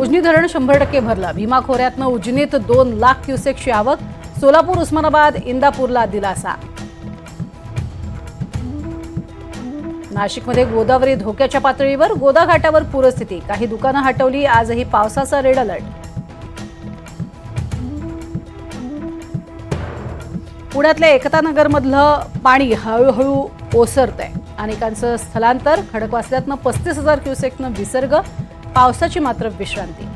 उजनी धरण शंभर टक्के भरलं. भीमा खोऱ्यातनं उजनीत दोन लाख क्युसेकची आवक सोलापूर उस्मानाबाद इंदापूरला दिलासा. नाशिकमध्ये गोदावरी धोक्याच्या पातळीवर गोदा घाटावर पूरस्थिती. काही दुकानं हटवली आजही पावसाचा रेड अलर्ट. पुण्यातल्या एकता नगरमधलं पाणी हळूहळू ओसरत आहे अनेकांचं स्थलांतर खडकवासल्यातनं पस्तीस हजार क्युसेकनं विसर्ग पावसाची मात्र विश्रांती.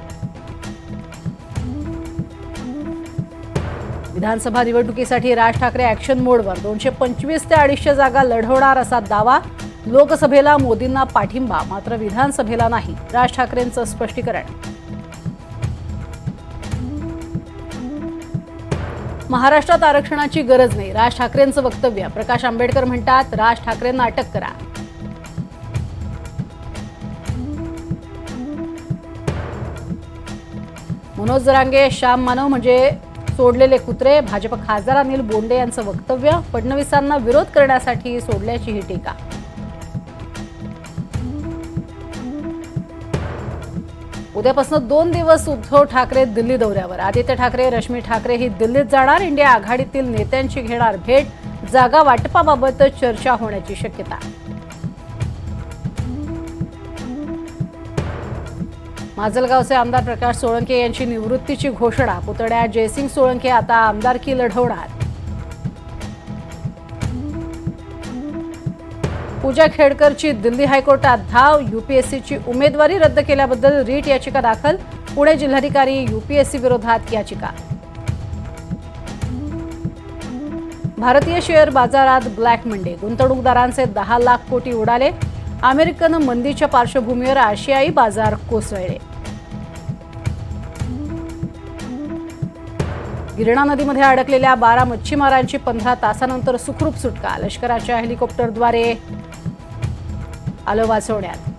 विधानसभा निवडणुकीसाठी राज ठाकरे ॲक्शन मोडवर दोनशे पंचवीस ते अडीचशे जागा लढवणार असा दावा लोकसभेला मोदींना पाठिंबा मात्र विधानसभेला नाही राज ठाकरेंचं स्पष्टीकरण. महाराष्ट्रात आरक्षणाची गरज नाही राज ठाकरेंचं वक्तव्य प्रकाश आंबेडकर म्हणतात राज ठाकरेंना अटक करा. मनोज जरांगे श्याम मानव म्हणजे सोडलेले कुत्रे भाजप खासदार अनिल बोंडे यांचं वक्तव्य फडणवीसांना विरोध करण्यासाठी सोडल्याची ही टीका. उद्यापासून दोन दिवस उद्धव ठाकरे दिल्ली दौऱ्यावर. आदित्य ठाकरे रश्मी ठाकरे ही दिल्लीत जाणार. इंडिया आघाडीतील नेत्यांची घेणार भेट जागा वाटपाबाबत चर्चा होण्याची शक्यता. माजलगावचे आमदार प्रकाश सोळंके यांची निवृत्तीची घोषणा. पुतण्या जयसिंग सोळंके आता आमदारकी लढवणार. पूजा खेडकरची दिल्ली हायकोर्टात धाव युपीएससीची उमेदवारी रद्द केल्याबद्दल रीट याचिका दाखल पुणे जिल्हाधिकारी युपीएससी विरोधात याचिका. भारतीय शेअर बाजारात ब्लॅक मंडे. गुंतवणूकदारांचे दहा लाख कोटी उडाले अमेरिकन मंदीच्या पार्श्वभूमीवर आशियाई बाजार कोसळले. गिरणा नदीमध्ये अडकलेल्या बारा मच्छीमारांची पंधरा तासानंतर सुखरूप सुटका. लष्कराच्या हेलिकॉप्टरद्वारे आलं वाचवण्यात.